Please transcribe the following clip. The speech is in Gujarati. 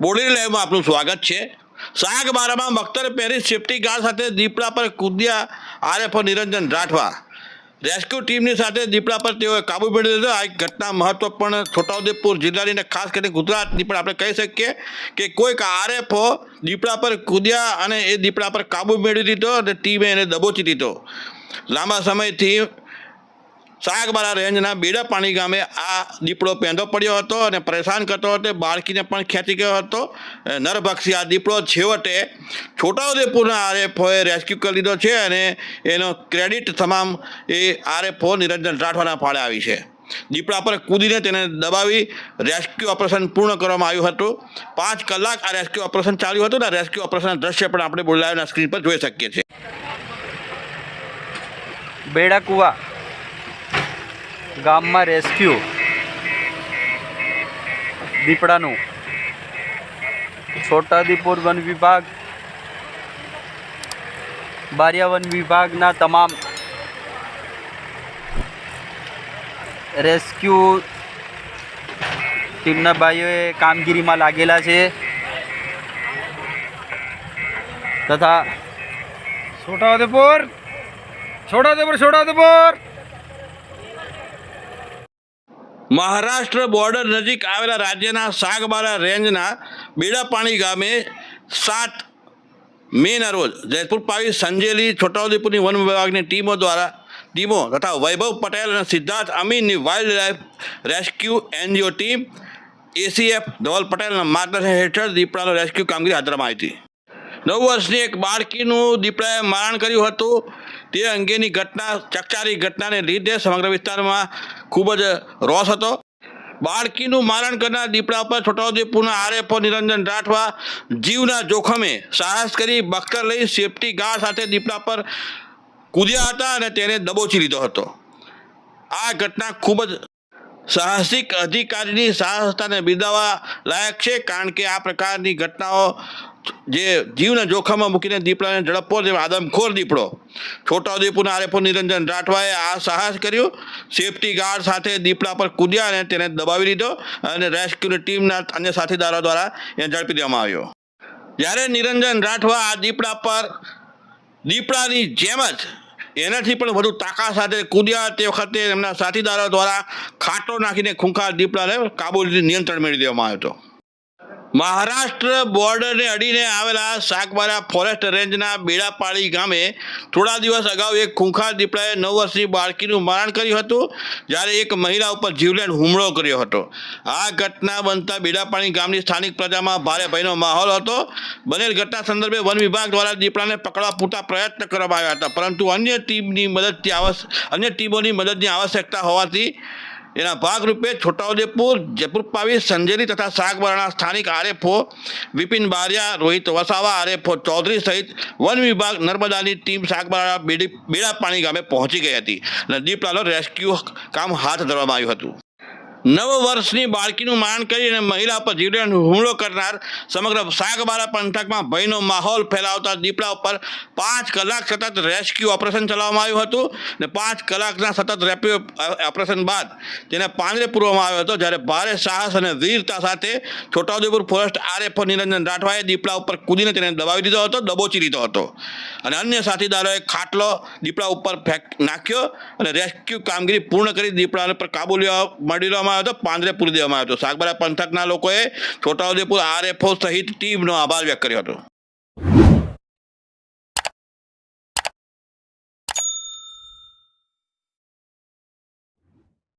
બોડી લાઈવમાં આપનું સ્વાગત છે. સાગબારામાં મખ્તર પહેરી સેફ્ટી ગાર્ડ સાથે દીપડા પર કૂદ્યા આરએફઓ નિરંજન રાઠવા. રેસ્ક્યુ ટીમની સાથે દીપડા પર તેઓએ કાબુ મેળવી હતો આ ઘટના મહત્વપૂર્ણ છોટાઉદેપુર જિલ્લાની અને ખાસ કરીને ગુજરાતની પણ આપણે કહી શકીએ કે કોઈક આરએફઓ દીપડા પર કૂદ્યા અને એ દીપડા પર કાબુ મેળવી દીધો અને ટીમે એને દબોચી દીધો લાંબા સમયથી શાકબારા રેન્જના બેડાપાણી ગામે આ દીપડો પેંધો પડ્યો હતો અને પરેશાન કરતો હતો. બાળકીને પણ ખેંચી ગયો હતો. નરભક્ષી આ દીપડો છેવટે છોટાઉદેપુરના આરએફઓએ રેસ્ક્યુ કરી લીધો છે અને એનો ક્રેડિટ તમામ એ આરએફઓ નિરંજન રાઠવાના ફાળે આવી છે. દીપડા પર કૂદીને તેને દબાવી રેસ્ક્યુ ઓપરેશન પૂર્ણ કરવામાં આવ્યું હતું. પાંચ કલાક આ રેસ્ક્યુ ઓપરેશન ચાલ્યું હતું ને રેસ્ક્યુ ઓપરેશનના દ્રશ્ય પણ આપણે બોલાવીના સ્ક્રીન પર જોઈ શકીએ છીએ. બેડાકુવા ગામમાં રેસ્ક્યુ દીપડાનું. છોટાઉદેપુર વન વિભાગ. બારિયા વન વિભાગના તમામ રેસ્ક્યુ ટીમના ભાઈઓએ કામગીરીમાં લાગેલા છે. તથા છોટાઉદેપુર છોટાઉદેપુર છોટાઉદેપુર મહારાષ્ટ્ર બોર્ડર નજીક આવેલા રાજ્યના સાગબારા રેન્જના બેડાપાણી ગામે સાત મેના રોજ જયપુર પાવી સંજેલી છોટાઉદેપુરની વન વિભાગની ટીમો દ્વારા ટીમો તથા વૈભવ પટેલ અને Siddharth અમીનની wild life rescue NGO team, ACF Dhaval પટેલના માર્ગદર્શન હેઠળ દીપડાનો રેસ્ક્યુ કામગીરી હાથ ધરવામાં આવી હતી. નવ વર્ષની એક બાળકીનું દીપડાએ મારણ કર્યું હતું. તે અંગેની ઘટના, ચકચારી ઘટનાને લીધે સમગ્ર વિસ્તારમાં ખૂબ જ રોષ હતો. બાળકીનું મારણ કરનાર દીપડા પર છોટાઉદેપુરના આરએફઓ નિરંજન રાઠવા જીવના જોખમે સાહસ કરી બખ્તર લઈ સેફટી ગાર્ડ સાથે દીપડા પર કૂદ્યા હતા અને તેને દબોચી લીધો હતો. આ ઘટના ખૂબ જ સાહસિક અધિકારીની સાહસતાને બિરદાવવા લાયક છે, કારણ કે આ પ્રકારની ઘટનાઓ જે જીવને જોખમમાં મૂકીને દીપડાને ઝડપવો તે આદમખોર દીપડો. છોટાઉદેપુરના આરેફો નિરંજન રાઠવાએ આ સાહસ કર્યું. સેફટી ગાર્ડ સાથે દીપડા પર કૂદ્યા અને તેને દબાવી દીધો અને રેસ્ક્યુની ટીમના અન્ય સાથીદારો દ્વારા એને ઝડપી દેવામાં આવ્યો. જ્યારે નિરંજન રાઠવા આ દીપડા પર, દીપડાની જેમ જ એનાથી પણ વધુ તાકાત સાથે કૂદ્યા, તે વખતે એમના સાથીદારો દ્વારા ખાટો નાખીને ખૂંખાર દીપડાને કાબુ નિયંત્રણ મેળવી દેવામાં આવ્યો હતો. મહારાષ્ટ્ર બોર્ડરને અડીને આવેલા સાગબારા ફોરેસ્ટ રેન્જના બેડાપાળી ગામે થોડા દિવસ અગાઉ એક ખૂંખાર દીપડાએ નવ વર્ષની બાળકીનું મારણ કર્યું હતું, જ્યારે એક મહિલા ઉપર જીવલેણ હુમલો કર્યો હતો. આ ઘટના બનતા બેડાપાણી ગામની સ્થાનિક પ્રજામાં ભારે ભયનો માહોલ હતો. બનેલ ઘટના સંદર્ભે વન વિભાગ દ્વારા દીપડાને પકડવા પૂરતા પ્રયત્ન કરવામાં આવ્યા હતા, પરંતુ અન્ય ટીમની મદદથી આવશ, અન્ય ટીમોની મદદની આવશ્યકતા હોવાથી એના ભાગરૂપે છોટાઉદેપુર, જયપુર પાવી સંજેલી તથા શાકબારાના સ્થાનિક આરએફઓ વિપિન બારિયા, રોહિત વસાવા, આરએફઓ ચૌધરી સહિત વન વિભાગ નર્મદાની ટીમ શાકબારા બેડી બેડા પાણી ગામે પહોંચી ગઈ હતી અને દીપલાલો રેસ્ક્યુ કામ હાથ ધરવામાં આવ્યું હતું. નવ વર્ષની બાળકીનું માન કરી અને મહિલા પર જીવલેણ હુમલો કરનાર સમગ્ર સાગબારા પંથકમાં ભયનો માહોલ ફેલાવતા દીપડા ઉપર પાંચ કલાક સતત રેસ્ક્યુ ઓપરેશન ચલાવવામાં આવ્યું હતું અને પાંચ કલાકના સતત રેપ્યુ ઓપરેશન બાદ તેને પાંજરે પૂરવામાં આવ્યો હતો. જ્યારે ભારે સાહસ અને વીરતા સાથે છોટાઉદેપુર ફોરેસ્ટ આરએફઓ નિરંજન રાઠવાએ દીપડા ઉપર કૂદીને તેને દબાવી દીધો હતો, દબોચી લીધો હતો. અને અન્ય સાથીદારોએ ખાટલો દીપડા ઉપર ફેંક નાખ્યો અને રેસ્ક્યુ કામગીરી પૂર્ણ કરી દીપડા પર કાબુ લેવા મળી લેવામાં આવ્યો હતો પૂરી દેવામાં આવ્યો હતો. સાગબારા પંથકના લોકોએ છોટાઉદેપુર આરએફઓ સહિત ટીમનો આભાર વ્યક્ત કર્યો હતો.